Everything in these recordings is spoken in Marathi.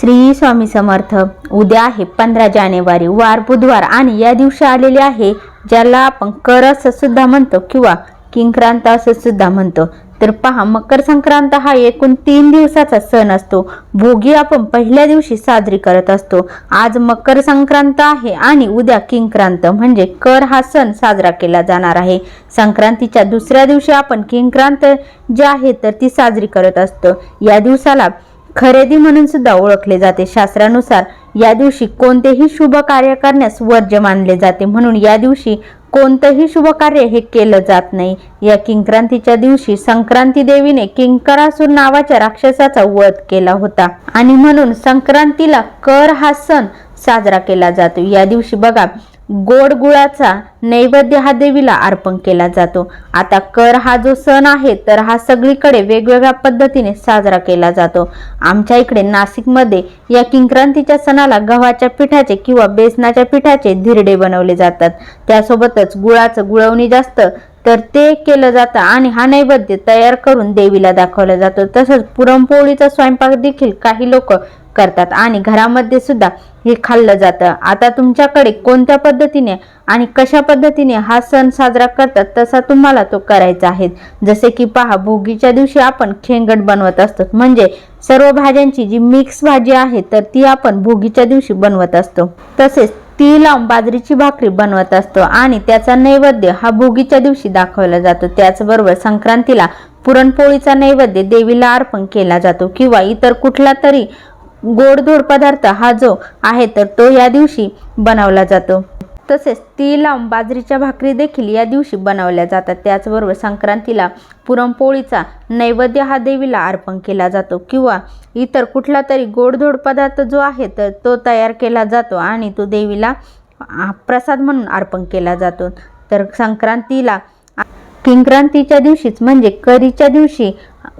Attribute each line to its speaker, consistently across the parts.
Speaker 1: श्री स्वामी समर्थ. उद्या आहे पंधरा जानेवारी. वार बुधवार आणि या दिवशी आलेले आहे ज्याला आपण कर असं सुद्धा म्हणतो किंवा किंक्रांत असं सुद्धा म्हणतो. तर पहा मकर संक्रांत हा एकूण तीन दिवसाचा सण असतो. भोगी आपण पहिल्या दिवशी साजरी करत असतो. आज मकर संक्रांत आहे आणि उद्या किंक्रांत. म्हणजे कर हा सण साजरा केला जाणार आहे. संक्रांतीच्या दुसऱ्या दिवशी आपण किंक्रांत जे आहे तर ती साजरी करत असतो. या दिवसाला खरेदी म्हणून सुद्धा ओळखले जाते. शास्त्रानुसार या दिवशी कोणतेही शुभ कार्य करण्यास वर्ज्य मानले जाते. म्हणून या दिवशी कोणतंही शुभ कार्य हे केलं जात नाही. या किंक्रांतीच्या दिवशी संक्रांती देवीने किंकरासूर नावाच्या राक्षसाचा वध केला होता. आणि म्हणून संक्रांतीला कर हा सण साजरा केला जातो. या दिवशी बघा गोड गुळाचा नैवेद्य हा देवीला अर्पण केला जातो. आता कर हा जो सण आहे तर हा सगळीकडे वेगवेगळ्या पद्धतीने साजरा केला जातो. आमच्या इकडे नाशिकमध्ये या किंक्रांतीच्या सणाला गव्हाच्या पिठाचे किंवा बेसनाच्या पिठाचे धिरडे बनवले जातात. त्यासोबतच गुळाचं गुळवणी जास्त तर ते केलं जातं आणि हा नैवेद्य तयार करून देवीला दाखवला जातो. तसंच पुरणपोळीचा स्वयंपाक देखील काही लोक करतात. आणि घरामध्ये सुद्धा हे खाल्लं जातं. आता तुमच्याकडे कोणत्या पद्धतीने आणि कशा पद्धतीने हा सण साजरा करतात तसा तुम्हाला तो करायचा आहे. जसे की पहा भोगीच्या दिवशी आपण खेंगड बनवत असतो. म्हणजे सर्व भाज्यांची जी मिक्स भाजी आहे तर ती आपण भोगीच्या दिवशी बनवत असतो. तसेच ती लावून बाजरीची भाकरी बनवत असतो. आणि त्याचा नैवेद्य हा भोगीच्या दिवशी दाखवला जातो. त्याचबरोबर संक्रांतीला पुरणपोळीचा नैवेद्य देवीला अर्पण केला जातो. किंवा इतर कुठला तरी गोडधोड पदार्थ हा जो आहे तर तो या दिवशी बनवला जातो. तसेच ती लावून बाजरीच्या भाकरी देखील या दिवशी बनवल्या जातात. त्याचबरोबर संक्रांतीला पुरणपोळीचा नैवेद्य हा देवीला अर्पण केला जातो किंवा इतर कुठला तरी गोडधोड पदार्थ जो आहे तर तो तयार केला जातो आणि तो देवीला प्रसाद म्हणून अर्पण केला जातो. तर संक्रांतीला किंक्रांतीच्या दिवशीच म्हणजे करीच्या दिवशी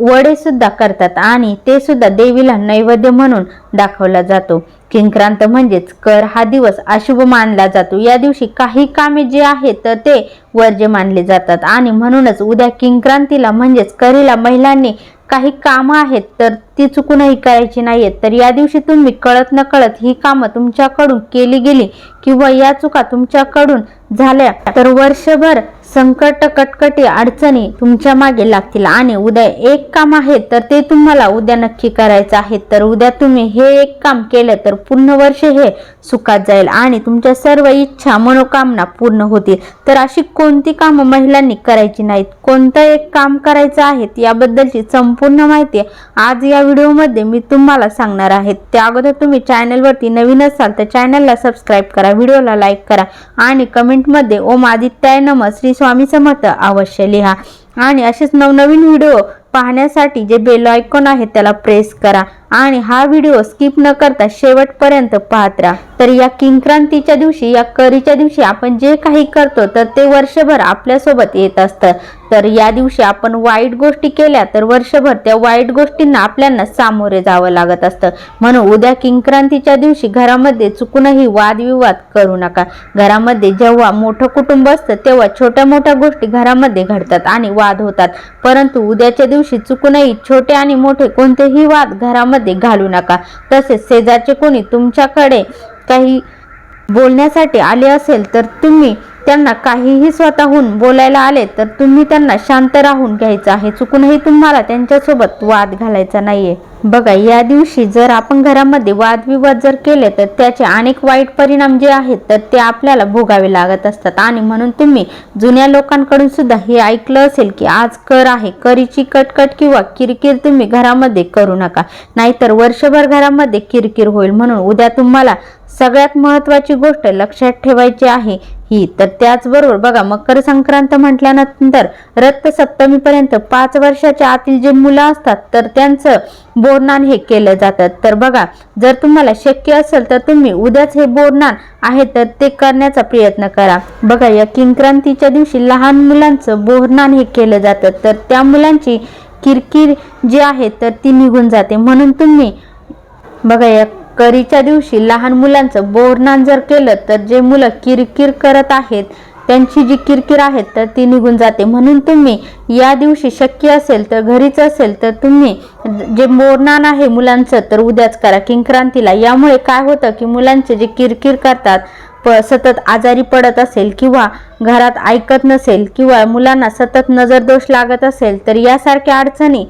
Speaker 1: वडे सुद्धा करतात आणि ते सुद्धा देवीला नैवेद्य म्हणून दाखवला जातो. किंक्रांत म्हणजेच कर हा दिवस अशुभ मानला जातो. या दिवशी काही कामे जे आहेत तर ते वर्ज्य मानले जातात. आणि म्हणूनच उद्या किंक्रांतीला म्हणजेच करीला महिलांनी काही कामं आहेत तर ती चुकूनही करायची नाहीयेत तर या दिवशी तुम्ही कळत न कळत ही कामं तुमच्याकडून केली गेली किंवा या चुका तुमच्याकडून झाल्या तर वर्षभर संकट कटकटी अडचणी तुमच्या मागे लागतील. आणि उद्या एक काम आहे तर ते तुम्हाला उद्या नक्की करायचं आहे. तर उद्या तुम्ही हे एक काम केलं तर पूर्ण वर्ष हे सुखात जाईल आणि तुमच्या सर्व इच्छा मनोकामना पूर्ण होतील. तर अशी कोणती कामं महिलांनी करायची नाहीत? कोणतं एक काम करायचं आहे याबद्दलची संपूर्ण माहिती आज या व्हिडिओमध्ये मी तुम्हाला सांगणार आहे. त्या अगोदर तुम्ही चॅनलवरती नवीन असाल तर चॅनलला सबस्क्राईब करा व्हिडिओला लाईक करा आणि कमेंटमध्ये ओम आदित्याय नम श्री स्वामी समर्थ अवश्य लिहा. आणि असेच नवनवीन व्हिडिओ पाहण्यासाठी जे बेल आयकॉन आहे त्याला प्रेस करा. आणि हा व्हिडिओ स्किप न करता शेवटपर्यंत पाहत राहा. तर या किंक्रांतीच्या दिवशी या करीच्या दिवशी आपण जे काही करतो तर ते वर्षभर आपल्यासोबत येत असतं. तर या दिवशी आपण वाईट गोष्टी केल्या तर वर्षभर त्या वाईट गोष्टींना आपल्याला सामोरे जावं लागत असतं. म्हणून उद्या किंक्रांतीच्या दिवशी घरामध्ये चुकूनही वादविवाद करू नका. घरामध्ये जेव्हा मोठं कुटुंब असतं तेव्हा छोट्या मोठ्या गोष्टी घरामध्ये घडतात आणि वाद होतात. परंतु उद्याच्या दिवशी चुकूनही छोटे आणि मोठे कोणतेही वाद घरामध्ये घालू नका. तसेच शेजारचे कोणी तुमच्याकडे काही बोलण्यासाठी आले असेल तर तुम्ही त्यांना काहीही स्वतःहून बोलायला आले तर तुम्ही त्यांना शांत राहून घ्यायचं आहे. चुकूनही तुम्हाला त्यांच्यासोबत वाद घालायचा नाहीये. बघा या दिवशी जर आपण घरामध्ये वादविवाद जर केले तर त्याचे अनेक वाईट परिणाम जे आहेत तर ते आपल्याला भोगावे लागत असतात. आणि म्हणून तुम्ही जुन्या लोकांकडून सुद्धा हे ऐकलं असेल की आज कर आहे. करीची कटकट किंवा किरकिर तुम्ही घरामध्ये करू नका. नाहीतर वर्षभर घरामध्ये किरकिर होईल. म्हणून उद्या तुम्हाला सगळ्यात महत्वाची गोष्ट लक्षात ठेवायची आहे. ही तर त्याचबरोबर बघा मकर संक्रांत म्हटल्यानंतर रक्त सप्तमीपर्यंत पाच वर्षाच्या आतील जे मुलं असतात तर त्यांचं बोरनान हे केलं जातं. तर बघा जर तुम्हाला शक्य असेल तर तुम्ही उद्याच हे बोरनान आहे तर ते करण्याचा प्रयत्न करा. बघा या किंक्रांतीच्या दिवशी लहान मुलांचं बोरनान हे केलं जातं. तर त्या मुलांची किरकिर जी आहे तर ती निघून जाते. म्हणून तुम्ही बघा या करीच्या दिवशी लहान मुलांचं बोरनान जर केलं तर जे मुलं किरकिर करत आहेत त्यांची जी किरकिर आहे तर ती निघून जाते. म्हणून तुम्ही या दिवशी शक्य असेल तर घरीच असेल तर तुम्ही जे मोरनान आहे मुलांचं तर उद्याच करा. किंक्रांतीला यामुळे काय होतं की मुलांचे जे किरकिर करतात प सतत आजारी पडत असेल किंवा घरात ऐकत नसेल किंवा मुलांना सतत नजरदोष लागत असेल तर यासारख्या अडचणी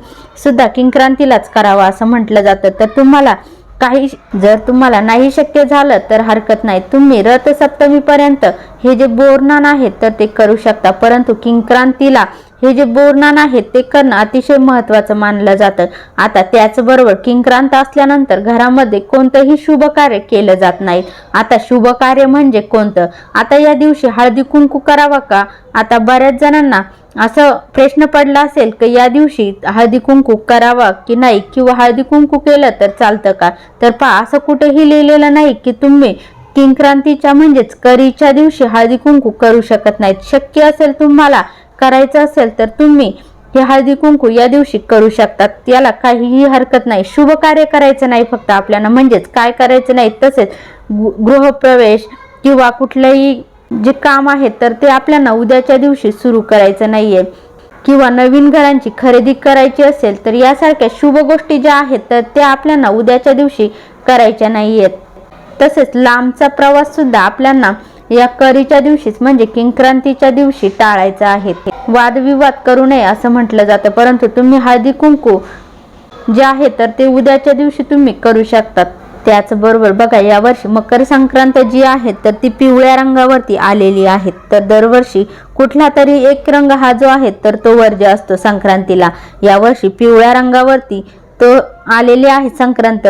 Speaker 1: सुद्धा किंक्रांतीलाच करावा असं म्हटलं जातं. तर तुम्हाला काही जर तुम्हाला नाही शक्य झालं तर हरकत नाही. तुम्ही रथसप्तमीपर्यंत हे जे बोरनान आहेत तर ते करू शकता. परंतु किंक्रांतीला हे जे बोरनान आहेत ते करणं अतिशय महत्त्वाचं मानलं जातं. आता त्याचबरोबर किंक्रांत असल्यानंतर घरामध्ये कोणतंही शुभ कार्य केलं जात नाही. आता शुभ कार्य म्हणजे कोणतं? आता या दिवशी हळदी कुंकू करावा का? आता बऱ्याच जणांना असं प्रश्न पडला असेल की या दिवशी हळदी कुंकू करावा की नाही किंवा हळदी कुंकू केलं तर चालतं का? तर पहा असं कुठेही लिहिलेलं नाही की तुम्ही किंक्रांतीच्या म्हणजेच करीच्या दिवशी हळदी कुंकू करू शकत नाहीत. शक्य असेल तुम्हाला करायचं असेल तर तुम्ही हे हळदी कुंकू या दिवशी करू शकतात. याला काहीही हरकत नाही. शुभ कार्य करायचं नाही फक्त आपल्याला. म्हणजेच काय करायचं नाही तसेच गृहप्रवेश किंवा कुठलंही जे काम आहे तर ते आपल्याला उद्याच्या दिवशी सुरू करायचं नाहीये. किंवा नवीन घरांची खरेदी करायची असेल तर यासारख्या शुभ गोष्टी ज्या आहेत तर त्या आपल्याला उद्याच्या दिवशी करायच्या नाहीयेत. तसेच लांबचा प्रवास सुद्धा आपल्याला या करीच्या दिवशीच म्हणजे किंक्रांतीच्या दिवशी टाळायचा आहे. वादविवाद करू नये असं म्हटलं जातं परंतु तुम्ही हळदी कुंकू जे आहे तर ते उद्याच्या दिवशी तुम्ही करू शकतात. त्याचबरोबर बघा यावर्षी मकर संक्रांत जी आहे तर ती पिवळ्या रंगावरती आलेली आहे. तर दरवर्षी कुठला तरी एक रंग हा जो आहे तर तो वर्ज्य असतो संक्रांतीला. यावर्षी पिवळ्या रंगावरती तो आलेले आहे संक्रांत.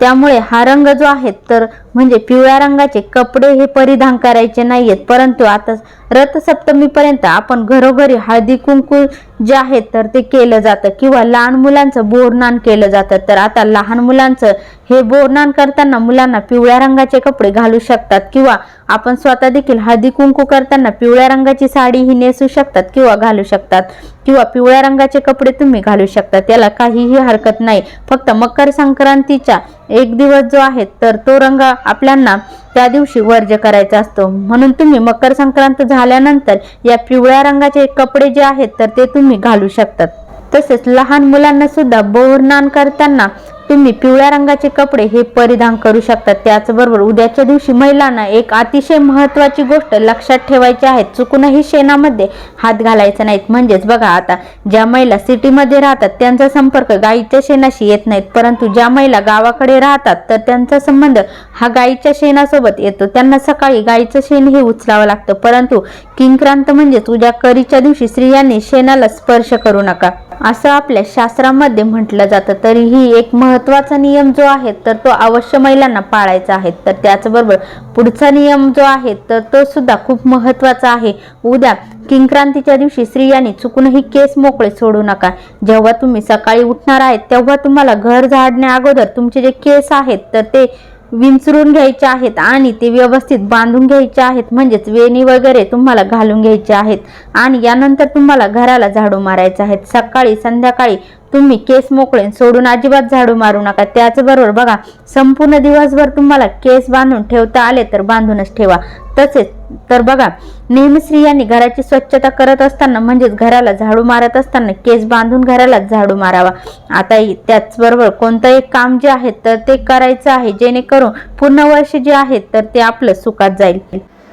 Speaker 1: त्यामुळे हा रंग जो आहे तर म्हणजे पिवळ्या रंगाचे कपडे हे परिधान करायचे नाहीयेत. परंतु आता रथसप्तमीपर्यंत आपण घरोघरी हळदी कुंकू जे आहे तर ते केलं जातं. किंवा लहान मुलांचं बोरनान केलं जातं. तर आता लहान मुलांचं हे बोरनान करताना मुलांना पिवळ्या रंगाचे कपडे घालू शकतात. किंवा आपण स्वतः देखील हळदी कुंकू करताना पिवळ्या रंगाची साडी ही नेसू शकतात किंवा घालू शकतात. किंवा पिवळ्या रंगाचे कपडे तुम्ही घालू शकता त्याला काहीही हरकत नाही. फक्त मकर संक्रांतीच्या एक दिवस जो आहे तर तो रंगा आपल्यांना त्या दिवशी वर्ज्य करायचा असतो. म्हणून तुम्ही मकर संक्रांत झाल्यानंतर या पिवळ्या रंगाचे कपडे जे आहेत तर ते तुम्ही घालू शकतात. तसेच लहान मुलांना सुद्धा बोरनान करताना तुम्ही पिवळ्या रंगाचे कपडे हे परिधान करू शकतात त्याचबरोबर उद्याच्या दिवशी महिलांना एक अतिशय महत्वाची गोष्ट लक्षात ठेवायची आहे. चुकूनही शेणामध्ये हात घालायचा नाहीत. म्हणजेच बघा आता ज्या महिला सिटीमध्ये राहतात त्यांचा संपर्क गाईच्या शेणाशी येत नाहीत. परंतु ज्या महिला गावाकडे राहतात तर त्यांचा संबंध हा गाईच्या शेणासोबत येतो. त्यांना सकाळी गाईचं शेण हे उचलावं लागतं. परंतु किंक्रांत म्हणजेच उद्या करीच्या दिवशी स्त्रियांनी शेणाला स्पर्श करू नका. असं आपल्या शास्त्रामध्ये म्हटलं जातं. तरीही एक महत्त्वाचा नियम जो आहे तर तो अवश्य महिलांना पाळायचा आहे. तर त्याचबरोबर पुढचा नियम जो आहे तर तो सुद्धा खूप महत्त्वाचा आहे. उद्या किंक्रांतीच्या दिवशी स्त्रियांनी चुकूनही केस मोकळे सोडू नका. जेव्हा तुम्ही सकाळी उठणार आहेत तेव्हा तुम्हाला घर झाडण्या अगोदर तुमचे जे केस आहेत तर ते विंचरून घ्यायचे आहेत आणि ते व्यवस्थित बांधून घ्यायचे आहेत म्हणजेच वेणी वगैरे तुम्हाला घालून घ्यायचे आहेत. आणि यानंतर तुम्हाला घराला झाडू मारायचे आहेत. सकाळी संध्याकाळी तुम्ही केस मोकळे सोडून अजिबात झाडू मारू नका. त्याचबरोबर बघा संपूर्ण दिवसभर तुम्हाला केस बांधून ठेवता आले तर बांधूनच ठेवा. तसेच तर बघा नेहमी स्त्रियांनी घराची स्वच्छता करत असताना म्हणजेच घराला झाडू मारत असताना केस बांधून घराला झाडू मारावा. आता त्याचबरोबर कोणतं एक काम जे आहे तर ते करायचं आहे जेणेकरून पूर्ण वर्ष जे आहे तर ते आपलं सुखात जाईल.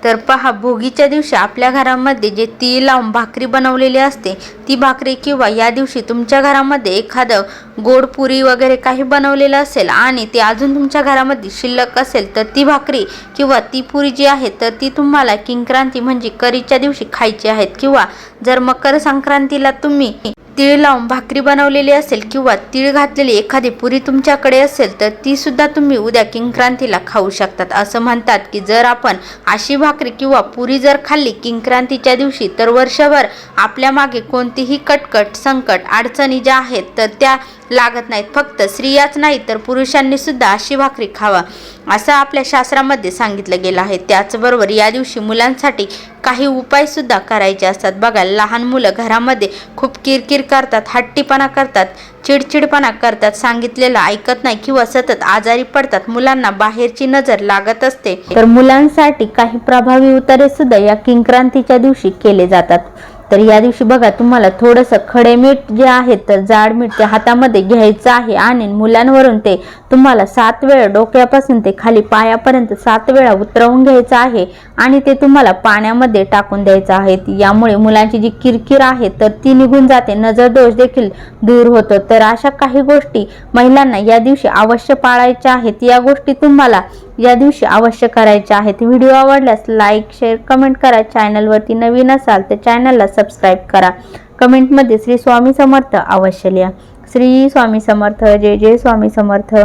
Speaker 1: तर पहा भोगीच्या दिवशी आपल्या घरामध्ये जे तीळ लावून भाकरी बनवलेली असते ती भाकरी किंवा या दिवशी तुमच्या घरामध्ये एखादं गोड पुरी वगैरे काही बनवलेलं असेल आणि ते अजून तुमच्या घरामध्ये शिल्लक असेल तर ती भाकरी किंवा ती पुरी जी आहे तर ती तुम्हाला किंक्रांती म्हणजे करीच्या दिवशी खायची आहेत. किंवा जर मकर संक्रांतीला तुम्ही तीळ लावून भाकरी बनवलेली असेल किंवा तीळ घातलेली एखादी पुरी तुमच्याकडे असेल तर ती सुद्धा तुम्ही उद्या किंक्रांतीला खाऊ शकतात. असं म्हणतात की जर आपण अशी भाकरी किंवा पुरी जर खाल्ली किंक्रांतीच्या दिवशी तर वर्षभर आपल्या मागे कोणतीही कटकट संकट अडचणी ज्या आहेत तर त्या लागत नाहीत. फक्त स्त्रियाच नाही तर पुरुषांनी सुद्धा अशी भाकरी खावा असं आपल्या शास्त्रामध्ये सांगितलं गेलं आहे. त्याचबरोबर या दिवशी मुलांसाठी काही उपाय सुद्धा करायचे असतात. बघा लहान मुलं घरामध्ये खूप किरकिर करतात हट्टीपणा करतात चिडचिडपणा करतात सांगितलेलं ऐकत नाही किंवा सतत आजारी पडतात. मुलांना बाहेरची नजर लागत असते. तर मुलांसाठी काही प्रभावी उतारे सुद्धा या किंक्रांतीच्या दिवशी केले जातात. तर या दिवशी बघा तुम्हाला थोडंसं खडे मीठ जे आहे तर जाड मीठ ते हातामध्ये घ्यायचं आहे आणि मुलांवरून ते तुम्हाला सात वेळा डोक्यापासून ते खाली पायापर्यंत सात वेळा उतरवून घ्यायचं आहे आणि ते तुम्हाला पाण्यामध्ये टाकून द्यायचं आहे. यामुळे मुलांची जी किरकिर आहे तर ती निघून जाते. नजर दोष देखील दूर होतो. तर अशा काही गोष्टी महिलांना या दिवशी अवश्य पाळायच्या आहेत. या गोष्टी तुम्हाला या दिवशी अवश्य करायचे आहेत. व्हिडिओ आवडल्यास लाईक शेअर कमेंट करा. चॅनलवरती नवीन असाल तर चॅनलला सबस्क्राईब करा. कमेंटमध्ये श्री स्वामी समर्थ अवश्य लिहा. श्री स्वामी समर्थ जय जय स्वामी समर्थ.